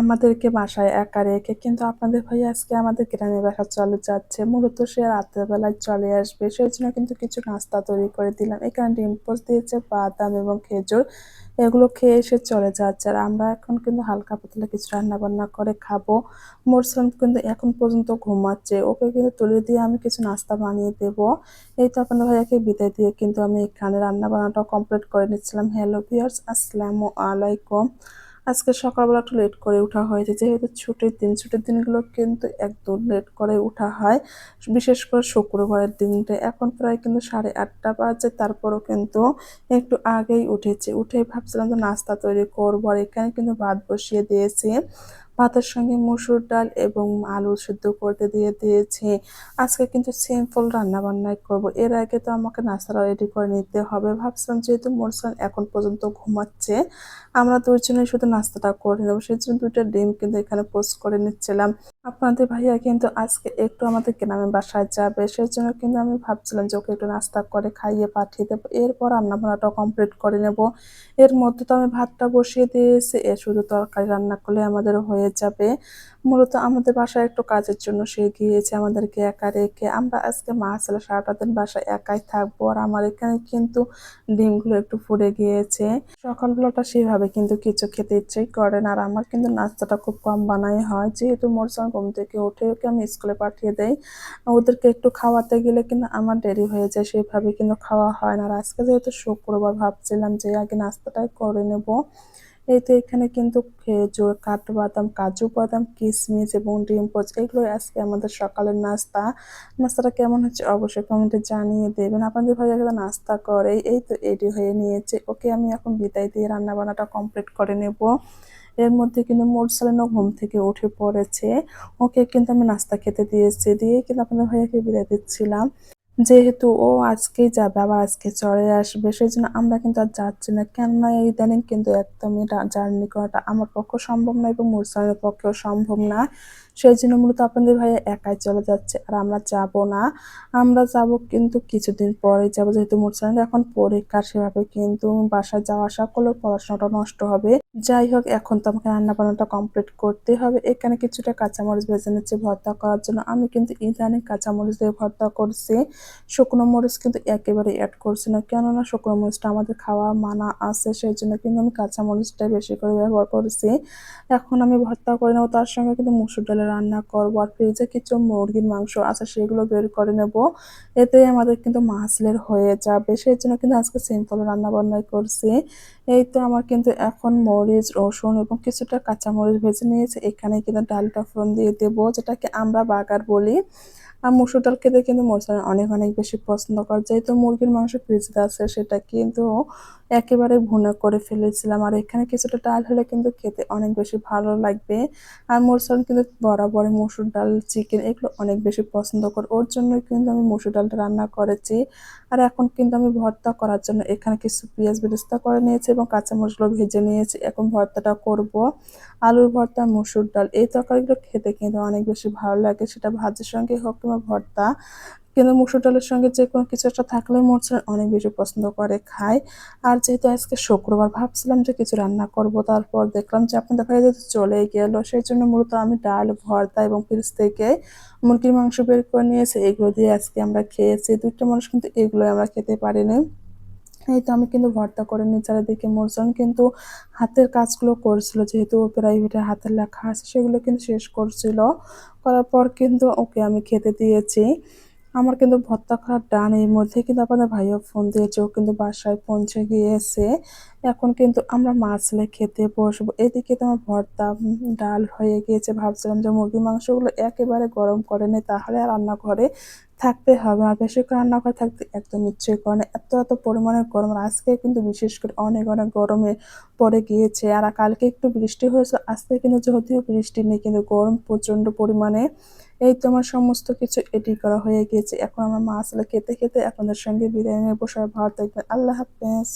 আমাদেরকে বাসায় একা রেখে, কিন্তু আপনাদের ভাই আজকে আমাদের গ্রামে বাসা চলে যাচ্ছে। মূলত সে রাতের বেলায় চলে আসবে। সেই জন্য কিন্তু কিছু নাস্তা তৈরি করে দিলাম। এখানে ডিম পোস্ট দিয়েছে, বাদাম এবং খেজুর। এগুলো খেয়ে এসে চলে যাচ্ছে আর আমরা এখন কিন্তু হালকা পাতলা কিছু রান্না বান্না করে খাব। মোরসালাম কিন্তু এখন পর্যন্ত ঘুমাচ্ছে। ওকে কিন্তু তুলে দিয়ে আমি কিছু নাস্তা বানিয়ে দেব। এই তো আপনাদের ভাইয়াকে বিদায় দিয়ে কিন্তু আমি এখানে রান্না বান্নাটা কমপ্লিট করে নিচ্ছিলাম। হ্যালো ভিয়ার্স আসসালামু আলাইকুম। আজকে সকালবেলা একটু লেট করে উঠা হয়েছে। যেহেতু ছুটির দিন, ছুটির দিনগুলো কিন্তু একদম লেট করে উঠা হয়। বিশেষ করে শুক্রবারের দিনটা। এখন প্রায় কিন্তু সাড়ে আটটা বাজে, তারপরও কিন্তু একটু আগেই উঠেছে। উঠে ভাবছিলাম যে নাস্তা তৈরি করব, আর এখানে কিন্তু ভাত বসিয়ে দিয়েছি। ভাতের সঙ্গে মসুর ডাল এবং আলু সিদ্ধ করতে দিয়ে দিয়েছি। আজকে কিন্তু সিম্পল রান্না বান্নাই করব। এর আগে তো আমাকে নাস্তাটা রেডি করে নিতে হবে। ভাবছিলাম যেহেতু মোরসান এখন পর্যন্ত ঘুমাচ্ছে, আমরা দুজনে শুধু নাস্তাটা করে নেব। সেই জন্য দুইটা ডিম কিন্তু এখানে পোস্ট করে নিচ্ছিলাম। আপনাদের ভাইয়া কিন্তু আজকে একটু আমাদের গ্রামের বাসায় যাবে। সেই জন্য কিন্তু আমি ভাবছিলাম যে ওকে একটু নাস্তা করে খাইয়ে পাঠিয়ে দেবো। এরপর রান্না বান্নাটা কমপ্লিট করে নেব। এর মধ্যে তো আমি ভাতটা বসিয়ে দিয়েছি। এ শুধু তরকারি রান্না করলে আমাদের হয়ে যাবে। মূলত আমাদের বাসায় একটু কাজের জন্য সে গিয়েছে আমাদেরকে একা রেখে। আমরা আজকে মা ছেলে সারাটা দিন বাসায় একাই থাকব আর আমার এখানে কিন্তু ডিমগুলো একটু ফুটে গিয়েছে। সকালবেলাটা সেভাবে কিন্তু কিছু খেতে ইচ্ছেই করে না আর আমার কিন্তু নাস্তাটা খুব কম বানাই হয়। যেহেতু মোর সঙ্গে ঘুম থেকে উঠে ওকে আমি স্কুলে পাঠিয়ে দেই। ওদেরকে একটু খাওয়াতে গেলে কিন্তু আমার দেরি হয়ে যায়, সেভাবে কিন্তু খাওয়া হয় না। আর আজকে যেহেতু শুক্রবার, ভাবছিলাম যে আগে নাস্তাটাই করে নেব। এই তো এখানে কিন্তু খেজুর, কাঠবাদাম, কাজু বাদাম কিশমিশ এবং ডিম পোচ এগুলো আজকে আমাদের সকালের নাস্তা। নাস্তাটা কেমন হচ্ছে অবশ্যই কমেন্টে জানিয়ে দেবেন। আপনাদের ভাই একটা নাস্তা করে, এই তো এডি হয়ে নিয়েছে। ওকে আমি এখন বিদায় দিয়ে রান্না বান্নাটা কমপ্লিট করে নেব। এর মধ্যে কিন্তু মোরসালিনও ঘুম থেকে উঠে পড়েছে। ওকে কিন্তু আমি নাস্তা খেতে দিয়েছি, দিয়ে কিন্তু আপনাদের ভাইয়াকে বিদায় দিচ্ছিলাম। যেহেতু ও আজকেই যাবে, আবার আজকে চলে আসবে সেই জন্য আমরা কিন্তু আর যাচ্ছি না। কেননা এই ইদানিং কিন্তু একদমই জার্নি করাটা আমার পক্ষে সম্ভব না এবং মুরসালের পক্ষেও সম্ভব না। সেই জন্য মূলত আপনাদের ভাইয়া একাই চলে যাচ্ছে। আর আমরা যাব না। আমরা যাব কিন্তু কিছুদিন পরে যাব, যেহেতু মুরসানের এখন পরীক্ষা সেভাবে কিন্তু বাসায় যাওয়া আসা করলেও পড়াশোনাটা নষ্ট হবে। যাই হোক, এখন তো আমাকে রান্না বান্নাটা কমপ্লিট করতে হবে। এখানে কিছুটা কাঁচামরিচ ভেজে নিচ্ছি ভর্তা করার জন্য। আমি কিন্তু ইদানিং কাঁচামরিচ দিয়ে ভর্তা করছি। শুকনো মরিচ কিন্তু একেবারে অ্যাড করছি না। কেননা শুকনো মরিচটা আমাদের খাওয়া মানা আছে সেই জন্য কিন্তু আমি কাঁচা মরিচটা বেশি করে ব্যবহার করেছি। এখন আমি ভর্তা করে নেব, তার সঙ্গে কিন্তু মুসুর ডালে রান্না করব আর ফ্রিজে কিছু মুরগির মাংস আছে সেগুলো বের করে নেব। এতে আমাদের কিন্তু মাছলের হয়ে যাবে। সেই জন্য কিন্তু আজকে সিম্পল রান্না বান্না করছি। এই তো আমার কিন্তু এখন মরিচ, রসুন এবং কিছুটা কাঁচামরিচ ভেজে নিয়েছে। এখানে কিন্তু ডালটা ফোড়ন দিয়ে দেবো, যেটাকে আমরা বাগার বলি। আর মুসুর ডাল খেতে কিন্তু মশলা অনেক অনেক বেশি পছন্দ করে। যেহেতু মুরগির মাংস ফ্রিজে আছে, সেটা কিন্তু একেবারে ভুনা করে ফেলেছিলাম। আর এখানে কিছুটা ডাল হলে কিন্তু খেতে অনেক বেশি ভালো লাগবে। আর মোরসাল কিন্তু বরাবর মসুর ডাল, চিকেন এগুলো অনেক বেশি পছন্দ করে। ওর জন্য কিন্তু আমি মসুর ডালটা রান্না করেছি। আর এখন কিন্তু আমি ভর্তা করার জন্য এখানে কিছু পেঁয়াজ বেরেস্তা করে নিয়েছি এবং কাঁচা মশলা ভেজে নিয়েছি। এখন ভর্তাটা করব। আলুর ভর্তা, মসুর ডাল, এই তরকারিগুলো খেতে কিন্তু অনেক বেশি ভালো লাগে। সেটা ভাজের সঙ্গে হোক কিংবা ভর্তা, কিন্তু মুসুর ডালের সঙ্গে যে কোনো কিছু একটা থাকলে মোরসান অনেক বেশি পছন্দ করে খায়। আর যেহেতু আজকে শুক্রবার ভাবছিলাম যে কিছু রান্না করব, তারপর দেখলাম যে আপনার দেখা যেহেতু চলে গেল, সেই জন্য মূলত আমি ডাল, ভর্তা এবং ফ্রিজ থেকে মুরগির মাংস বের করে নিয়েছি। এগুলো দিয়ে আজকে আমরা খেয়েছি। দুইটা মানুষ কিন্তু এগুলো আমরা খেতে পারিনি। এই তো আমি কিন্তু ভর্তা করে নিই চারিদিকে মোরজন কিন্তু হাতের কাজগুলো করছিল, যেহেতু প্রাইভেটের হাতের লেখা আছে, সেগুলো কিন্তু শেষ করছিল। করার পর কিন্তু ওকে আমি খেতে দিয়েছি। আমার কিন্তু ভর্তা খাওয়ার ডান এর মধ্যে কিন্তু আপনাদের ভাইও ফোন দিয়েছে, ও কিন্তু বাসায় পৌঁছে গিয়েছে। এখন কিন্তু আমরা মাছলে খেতে বসবো। এদিকে তো আমার ভর্তা ডাল হয়ে গিয়েছে। ভাবছিলাম যে মুরগির মাংসগুলো একেবারে গরম করে নেই, তাহলে রান্নাঘরে থাকতে হবে, আর বেশি করে থাকতে একদম ইচ্ছে করে না। এত এত পরিমাণে গরম আজকে কিন্তু বিশেষ করে অনেক অনেক গরমে পড়ে গিয়েছে, আর কালকে একটু বৃষ্টি হয়েছে, আজকে কিন্তু যদিও বৃষ্টি নেই, কিন্তু গরম প্রচণ্ড পরিমাণে। এই তোমার সমস্ত কিছু এটি করা হয়ে গিয়েছে। এখন আমার মা আসলে খেতে খেতে আপনাদের সঙ্গে বিরিয়ানি নেব। ভালো থাকবেন। আল্লাহ হাফেজ।